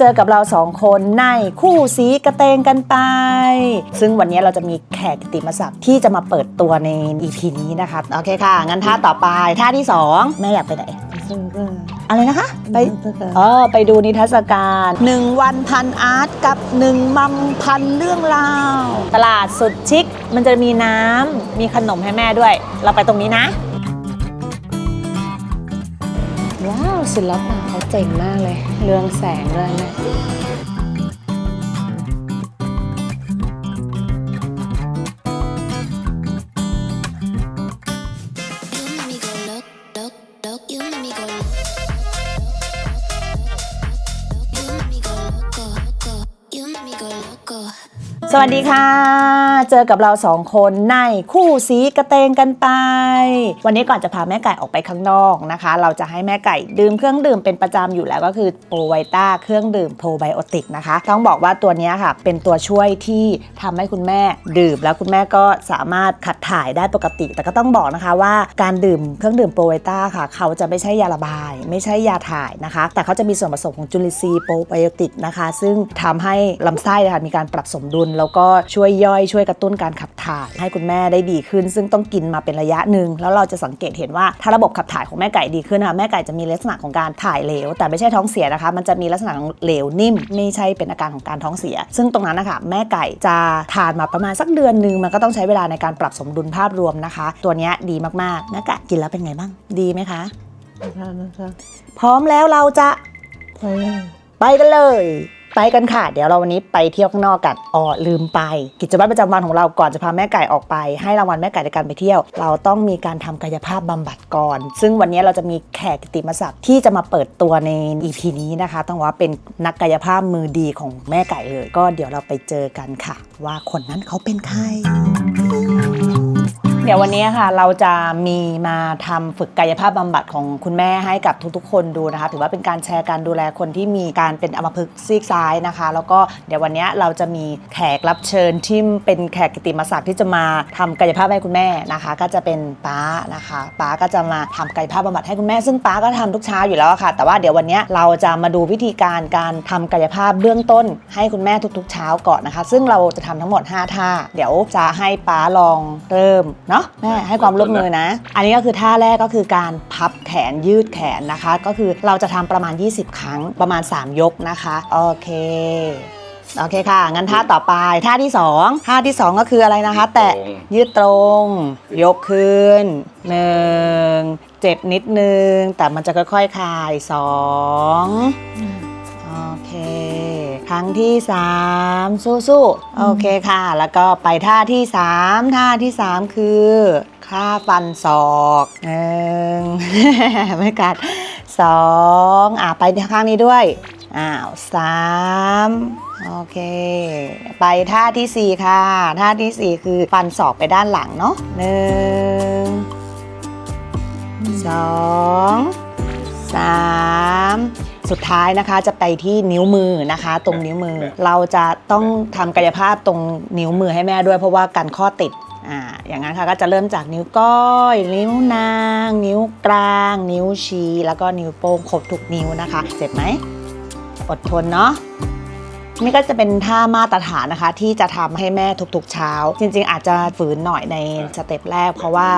เจอกับเราสองคนในคู่สีกระเตงกันไป ซึ่งวันนี้เราจะมีแขกกิตติมศักดิ์ที่จะมาเปิดตัวใน EP นี้นะคะ โอเคค่ะ งั้นท่าต่อไปท่าที่ 2 แม่อยากไปไหนอะไรนะคะ ไปเออไปดูนิทรรศการหนึ่งวันพันอาร์ตกับหนึ่งมัมพันเรื่องราว ตลาดสุดชิค มันจะมีน้ำมีขนมให้แม่ด้วย เราไปตรงนี้นะ ว้าวศิลปะเขาเจ๋งมากเลย เรืองแสงเลยแม่ วัสดีค่ะ เจอกับเราสองคนในคู่สีกระเตงกันไป วันนี้ก่อนจะพาแม่ไก่ออกไปข้างนอกนะคะ เราจะให้แม่ไก่ดื่มเครื่องดื่มเป็นประจำอยู่แล้วก็คือโปรไวต้าเครื่องดื่มโปรไบโอติกนะคะ ต้องบอกว่าตัวนี้ค่ะ เป็นตัวช่วยที่ทำให้คุณแม่ดื่ม แล้วคุณแม่ก็สามารถขับถ่ายได้ปกติ แต่ก็ต้องบอกนะคะว่าการดื่มเครื่องดื่มโปรไวต้าค่ะ เขาจะไม่ใช่ยาระบาย ไม่ใช่ยาถ่ายนะคะ แต่เขาจะมีส่วนผสมของจุลินทรีย์โปรไบโอติกนะคะ ซึ่งทำให้ลำไส้นะคะมีการปรับสมดุลแล้วก็ช่วยย่อยช่วยกระตุ้นการขับถ่ายให้คุณแม่ได้ดีขึ้น ซึ่งต้องกินมาเป็นระยะหนึ่งแล้วเราจะสังเกตเห็นว่าถ้าระบบขับถ่ายของแม่ไก่ดีขึ้นนะคะแม่ไก่จะมีลักษณะของการถ่ายเหลว แต่ไม่ใช่ท้องเสียนะคะ มันจะมีลักษณะของเหลวนิ่ม ไม่ใช่เป็นอาการของการท้องเสีย ซึ่งตรงนั้นนะคะแม่ไก่จะทานมาประมาณสักเดือนหนึ่งมันก็ต้องใช้เวลาในการปรับสมดุลภาพรวมนะคะ ตัวเนี้ยดีมากๆแม่ไก่กินแล้วเป็นไงบ้าง ดีไหมคะพร้อมแล้วเราจะไปกันเลย ไปกันค่ะ เดี๋ยวเราวันนี้ไปเที่ยวข้างนอกกันอ๋อลืมไป กิจวัตรประจำวันของเราก่อนจะพาแม่ไก่ออกไป ให้รางวัลแม่ไก่ในการไปเที่ยว เราต้องมีการทำกายภาพบำบัดก่อน ซึ่งวันนี้เราจะมีแขกกิตติมศักดิ์ที่จะมาเปิดตัวใน EP นี้นะคะ ต้องว่าเป็นนักกายภาพมือดีของแม่ไก่เลย ก็เดี๋ยวเราไปเจอกันค่ะ ว่าคนนั้นเขาเป็นใคร เดี๋ยววันนี้ค่ะเราจะมีมาทำฝึกกายภาพบำบัดของคุณแม่ให้กับทุกๆ คนดูนะคะ ถือว่าเป็นการแชร์การดูแลคนที่มีการเป็นอัมพฤกษ์ซีกซ้ายนะคะ แล้วก็เดี๋ยววันนี้เราจะมีแขกรับเชิญที่เป็นแขกกิติมศักดิ์ที่จะมาทำกายภาพให้คุณแม่นะคะ ก็จะเป็นป้านะคะป้าก็จะมาทำกายภาพบำบัดให้คุณแม่ ซึ่งป้าก็ทำทุกเช้าอยู่แล้วค่ะ แต่ว่าเดี๋ยววันนี้เราจะมาดูวิธีการการทำกายภาพเบื้องต้น ให้คุณแม่ทุก ๆ เช้าก่อนนะคะ ซึ่งเราจะทำทั้งหมด 5 ท่า เดี๋ยวจะให้ป้าลองเริ่มเนาะแม่ให้ความร่วมมือนะ อันนี้ก็คือท่าแรกก็คือการพับแขนยืดแขนนะคะ ก็คือเราจะทำประมาณ 20 ครั้งประมาณ 3 ยกนะคะ โอเคโอเคค่ะ งั้นท่าต่อไปท่าที่ 2 ท่าที่ 2 ก็คืออะไรนะคะ แตะตรงยืดตรง ยกขึ้นหนึ่งเจ็บนิดนึง แต่มันจะค่อยๆคลายสองโอเค ครั้งที่ 3 สู้ๆโอเคค่ะ แล้วก็ไปท่าที่ 3 ท่าที่ 3 คือค่าฟันศอกหนึ่งไม่กัดสองอะไปข้างนี้ด้วยอ้าวสามโอเค ไปท่าทีสี่4 ค่ะ ท่าทีสี่ 4 คือฟันศอกไปด้านหลังเนาะหนึ่งสองสาม สุดท้ายนะคะจะไปที่นิ้วมือนะคะ ตรงนิ้วมือ เราจะต้องทำกายภาพตรงนิ้วมือให้แม่ด้วยเพราะว่ากันข้อติดอ่าอย่างนั้นค่ะก็จะเริ่มจากนิ้วก้อย นิ้วนาง นิ้วกลาง นิ้วชี้ แล้วก็นิ้วโป้งครบทุกนิ้วนะคะ เจ็บไหมอดทนเนาะนี่ก็จะเป็นท่ามาตรฐานนะคะ ที่จะทำให้แม่ทุกๆเช้า จริง ๆ อาจจะฝืนหน่อยในสเต็ปแรก เพราะว่า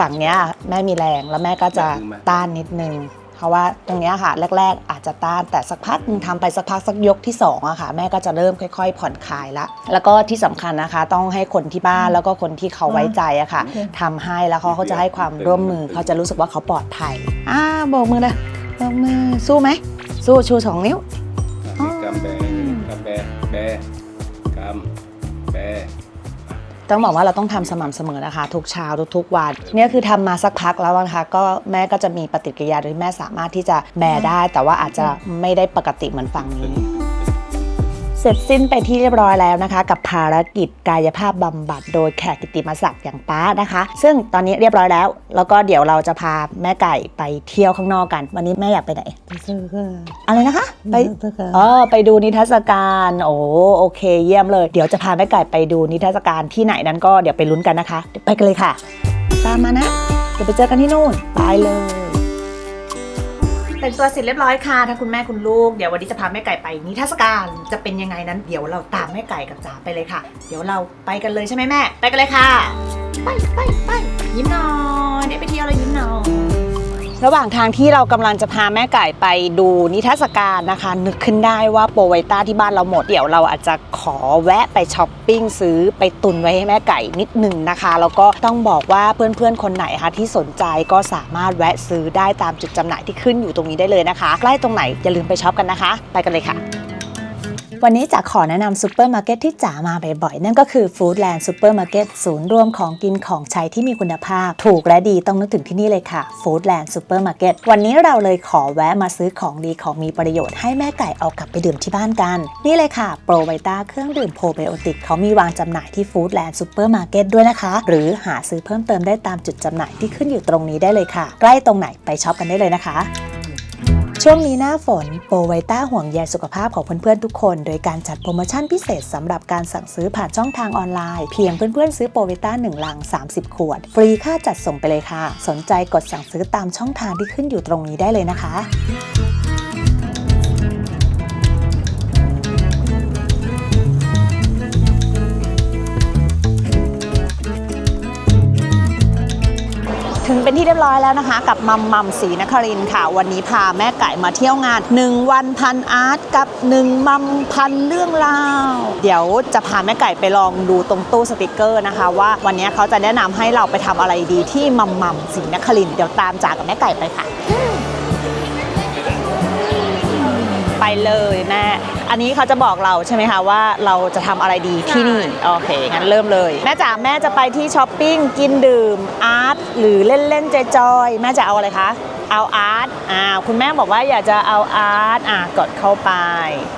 ฝั่งเนี้ยแม่มีแรงแล้วแม่ก็จะต้านนิดนึงเพ ราะว่าตรงเนี้ยค่ะแรก ๆ อาจจะต้านแต่สักพักหนึ่งทำไปสักพักสักยกที่สองอะค่ะแม่ก็จะเริ่มค่อย ๆ ผ่อนคลายละแล้วก็ที่สำคัญนะคะ ต้องให้คนที่บ้านแล้วก็คนที่เขาไว้ใจอะค่ะทำให้แล้วเขาเขาจะให้ความร่วมมือเขาจะรู้สึกว่าเขาปลอดภัยอ่าโบกมือเลยโบกมือสู้ไหมสู้ชูสองนิ้วอะกำแบกำแบแบกำแบ ต้องบอกว่าเราต้องทำสม่ำเสมอนะคะ ทุกเช้าทุกๆวันเนี่ยคือทำมาสักพักแล้วนะคะ ก็แม่ก็จะมีปฏิกิริยาโดยที่แม่สามารถที่จะแบได้ แต่ว่าอาจจะไม่ได้ปกติเหมือนฝั่งนี้ เสร็จสิ้นไปที่เรียบร้อยแล้วนะคะ กับภารกิจกายภาพบำบัดโดยแขกกิตติมศักดิ์อย่างป้านะคะ ซึ่งตอนนี้เรียบร้อยแล้ว แล้วก็เดี๋ยวเราจะพาแม่ไก่ไปเที่ยวข้างนอกกัน วันนี้แม่อยากไปไหนอะไรนะคะ ไปเออไปดูนิทรรศการโอ้โอเค เยี่ยมเลย เดี๋ยวจะพาแม่ไก่ไปดูนิทรรศการที่ไหนนั้นก็เดี๋ยวไปลุ้นกันนะคะเดี๋ยวไปกันเลยค่ะ ตามมานะเดี๋ยวไปเจอกันที่นู่นไปเลย แต่งตัวเสร็จเรียบร้อยค่ะทั้งคุณแม่คุณลูกเดี๋ยววันนี้จะพาแม่ไก่ไปนิทรรศการจะเป็นยังไงนั้นเดี๋ยวเราตามแม่ไก่กับจ๋าไปเลยค่ะ เดี๋ยวเราไปกันเลยใช่ไหมแม่ ไปกันเลยค่ะ ไปไปไปยิ้มหน่อยได้ไปเที่ยวแล้วยิ้มหน่อย ระหว่างทางที่เรากำลังจะพาแม่ไก่ไปดูนิทรรศการนะคะ นึกขึ้นได้ว่าโปรไวต้าที่บ้านเราหมด เดี๋ยวเราอาจจะขอแวะไปช้อปปิ้งซื้อไปตุนไว้ให้แม่ไก่นิดหนึ่งนะคะ แล้วก็ต้องบอกว่าเพื่อนๆคนไหนคะที่สนใจก็สามารถแวะซื้อได้ตามจุดจำหน่ายที่ขึ้นอยู่ตรงนี้ได้เลยนะคะ ใกล้ตรงไหนอย่าลืมไปช็อปกันนะคะ ไปกันเลยค่ะ วันนี้จะขอแนะนำซูเปอร์มาร์เก็ตที่จ๋ามาบ่อยๆ นั่นก็คือ Foodland Supermarket ศูนย์รวมของกินของใช้ที่มีคุณภาพ ถูกและดีต้องนึกถึงที่นี่เลยค่ะ Foodland Supermarket วันนี้เราเลยขอแวะมาซื้อของดีของมีประโยชน์ให้แม่ไก่เอากลับไปดื่มที่บ้านกัน นี่เลยค่ะโปรไวต้าเครื่องดื่มโพไบโอติกเขามีวางจำหน่ายที่ Foodland Supermarket ด้วยนะคะ หรือหาซื้อเพิ่มเติมได้ตามจุดจำหน่ายที่ขึ้นอยู่ตรงนี้ได้เลยค่ะ ใกล้ตรงไหนไปช็อปกันได้เลยนะคะ ช่วงนี้หน้าฝนโปรไวต้าห่วงใยสุขภาพของเพื่อนๆทุกคน โดยการจัดโปรโมชั่นพิเศษสำหรับการสั่งซื้อผ่านช่องทางออนไลน์ เพียงเพื่อนๆซื้อโปรไวต้า1ลัง 30 ขวด ฟรีค่าจัดส่งไปเลยค่ะ สนใจกดสั่งซื้อตามช่องทางที่ขึ้นอยู่ตรงนี้ได้เลยนะคะ ถึงเป็นที่เรียบร้อยแล้วนะคะ กับมัมมัมศรีนครินค่ะ วันนี้พาแม่ไก่มาเที่ยวงาน 1 วันพันอาร์ตกับ 1 มัมพันเรื่องราว เดี๋ยวจะพาแม่ไก่ไปลองดูตรงตู้สติกเกอร์นะคะ ว่าวันนี้เขาจะแนะนำให้เราไปทำอะไรดีที่มัมมัมศรีนครินเดี๋ยวตามจากกับแม่ไก่ไปค่ะ ไปเลยแม่ อันนี้เขาจะบอกเราใช่ไหมคะว่าเราจะทำอะไรดีที่นี่โอเคงั้นเริ่มเลยแม่จ๋าแม่จะไปที่ช้อปปิ้งกินดื่มอาร์ตหรือเล่นเล่นๆจอยๆแม่จะเอาอะไรคะเอาอาร์ตอ่าคุณแม่บอกว่าอยากจะเอาอาร์ตอะกดเข้าไป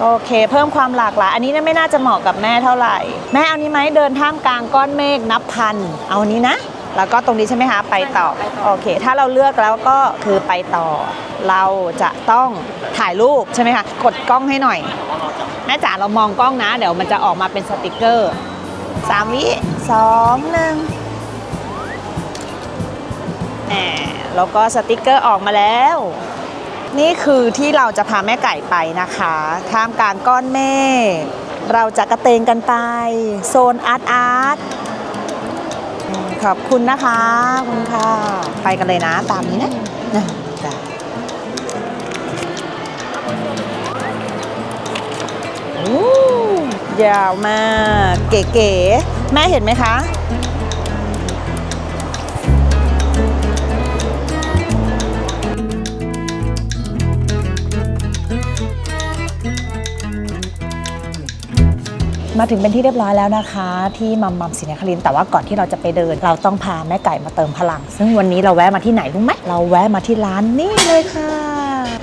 โอเค เพิ่มความหลากหลาย อันนี้เนี่ยไม่น่าจะเหมาะกับแม่เท่าไหร่ แม่เอานี้ไหมเดินท่ามกลางก้อนเมฆนับพัน เอานี้นะ แล้วก็ตรงนี้ใช่ไหมคะไปต่อโอเค ถ้าเราเลือกแล้วก็คือไปต่อ เราจะต้องถ่ายรูปใช่ไหมคะกดกล้องให้หน่อยแม่จ๋าเรามองกล้องนะ เดี๋ยวมันจะออกมาเป็นสติกเกอร์สามวิสองหนึ่งแหมแล้วก็สติกเกอร์ออกมาแล้ว นี่คือที่เราจะพาแม่ไก่ไปนะคะท่ามกลางก้อนเมฆเราจะกระเตงกันไป โซนอาร์ตอาร์ต ขอบคุณนะคะคุณค่ะ ไปกันเลยนะตามนี้นะนะจ้ะโอ้ยาวมาก เก๋ๆ แม่เห็นไหมคะ มาถึงเป็นที่เรียบร้อยแล้วนะคะ ที่มัมมัมศรีนครินทร์แต่ว่าก่อนที่เราจะไปเดิน เราต้องพาแม่ไก่มาเติมพลัง ซึ่งวันนี้เราแวะมาที่ไหนรู้ไหมเราแวะมาที่ร้านนี่เลยค่ะ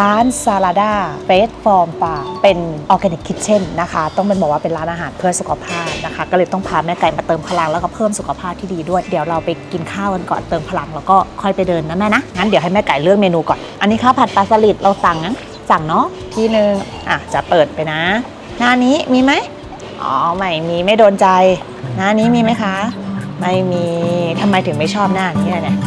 ร้านซาลาดาเฟสฟอร์มฟาร์เป็นออร์แกนิกคิทเช่นนะคะ ต้องเป็นบอกว่าเป็นร้านอาหารเพื่อสุขภาพนะคะ ก็เลยต้องพาแม่ไก่มาเติมพลังแล้วก็เพิ่มสุขภาพที่ดีด้วย เดี๋ยวเราไปกินข้าวกันก่อนเติมพลังแล้วก็ค่อยไปเดินนะแม่นะ งั้นเดี๋ยวให้แม่ไก่เลือกเมนูก่อน อันนี้ข้าวผัดปลาสลิดเราสั่งนะสั่งเนาะที่หนึ่งอะจะเปิดไปนะ หน้านี้มีไหม อ๋อไม่มีไม่โดนใจ หน้านี้มีไหมคะ ไม่มีทำไมถึงไม่ชอบหน้านี้ล่ะเนี่ย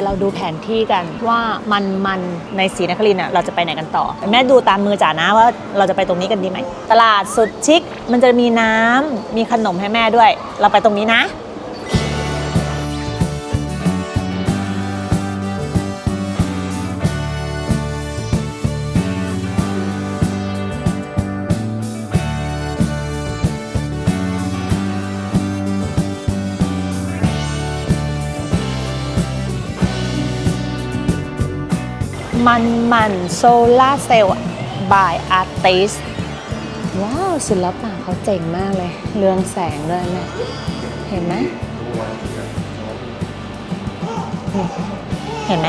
ดี๋ยวเราดูแผนที่กันว่ามันมันในศรีนครินทร์อะเราจะไปไหนกันต่อ แม่ดูตามมือจ๋านะว่าเราจะไปตรงนี้กันดีไหม ตลาดสุดชิค มันจะมีน้ำมีขนมให้แม่ด้วย เราไปตรงนี้นะ มันมันโซลาเซลล์บายอาร์ติสว้าวศิลปะเขาเจ๋งมากเลย เรืองแสงด้วยแม่เห็นไหมนี่เห็นไหม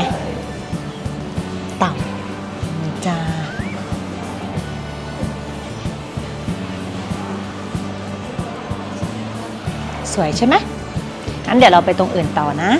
ต่ำจ้าสวยใช่ไหมงั้นเดี๋ยวเราไปตรงอื่นต่อนะ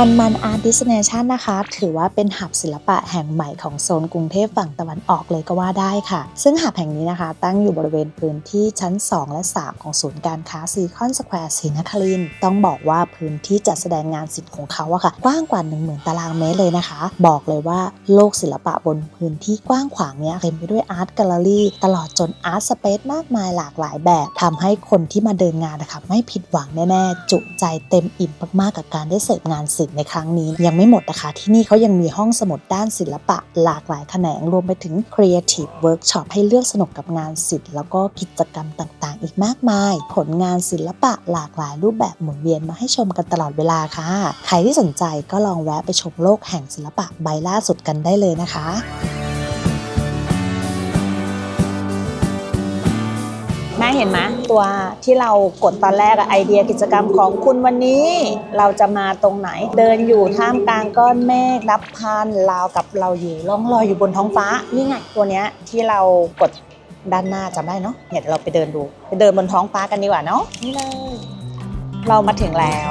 มันมันอาร์ตดิสเนชันนะคะ ถือว่าเป็นหับศิลปะแห่งใหม่ของโซนกรุงเทพฝั่งตะวันออกเลยก็ว่าได้ค่ะ ซึ่งหับแห่งนี้นะคะ ตั้งอยู่บริเวณพื้นที่ชั้น 2 และ 3 ของศูนย์การค้าซีคอนสแควร์ศรีนครินต้องบอกว่าพื้นที่จัดแสดงงานศิลป์ของเขาอะค่ะ กว้างกว่า 1 0,000 ตารางเมตรเลยนะคะ บอกเลยว่าโลกศิลปะบนพื้นที่กว้างขวางเนี้ยเต็มไปด้วยอาร์ตแกลเลอรี่ตลอดจนอาร์ตสเปซมากมายหลากหลายแบบทำให้คนที่มาเดินงานนะคะไม่ผิดหวังแน่ๆจุใจเต็มอิ่มมากๆกับการได้เสพงานศิลป์ในครั้งนี้ยังไม่หมดนะคะ ที่นี่เขายังมีห้องสมุดด้านศิลปะหลากหลายแขนงรวมไปถึง Creative Workshop ให้เลือกสนุกกับงานศิลป์แล้วก็กิจกรรมต่างๆ อีกมากมาย ผลงานศิลปะหลากหลายรูปแบบหมุนเวียนมาให้ชมกันตลอดเวลาค่ะ ใครที่สนใจก็ลองแวะไปชมโลกแห่งศิลปะใบล่าสุดกันได้เลยนะคะ แม่เห็นไหมตัวที่เรากดตอนแรกอะไอเดียกิจกรรมของคุณวันนี้ เราจะมาตรงไหน เดินอยู่ท่ามกลางก้อนเมฆนับพันราวกับเราอยู่ล่องลอยอยู่บนท้องฟ้านี่ไงตัวเนี้ยที่เรากดด้านหน้าจำได้เนาะเนี่ยเดี๋ยวเราไปเดินดู ไปเดินบนท้องฟ้ากันดีกว่าเนาะนี่เลยเรามาถึงแล้ว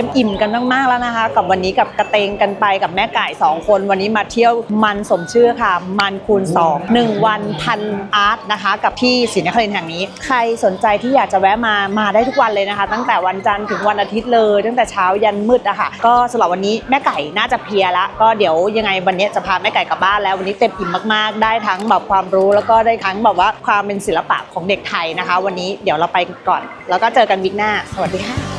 ต็มอิ่มกันมากๆแล้วนะคะ กับวันนี้กับกระเตงกันไปกับแม่ไก่ 2 คน วันนี้มาเที่ยวมันสมชื่อค่ะ มันคูณ 2 1 วันพันอาร์ตนะคะ กับที่ศรีนครินทร์แห่งนี้ ใครสนใจที่อยากจะแวะมามาได้ทุกวันเลยนะคะ ตั้งแต่วันจันทร์ถึงวันอาทิตย์เลย ตั้งแต่เช้ายันมืดอะค่ะ ก็สำหรับวันนี้แม่ไก่น่าจะเพลียละก็เดี๋ยวยังไงวันนี้จะพาแม่ไก่กลับบ้านแล้ววันนี้เต็มอิ่มมากๆ ได้ทั้งแบบความรู้แล้วก็ได้ทั้งแบบว่าความเป็นศิลปะของเด็กไทยนะคะ วันนี้เดี๋ยวเราไปก่อน แล้วก็เจอกันวิกหน้า สวัสดีค่ะ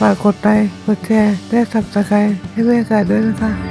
ฝากกดไลค์กดแชร์และสับสไครต์ให้แม่ไก่ด้วยนะคะ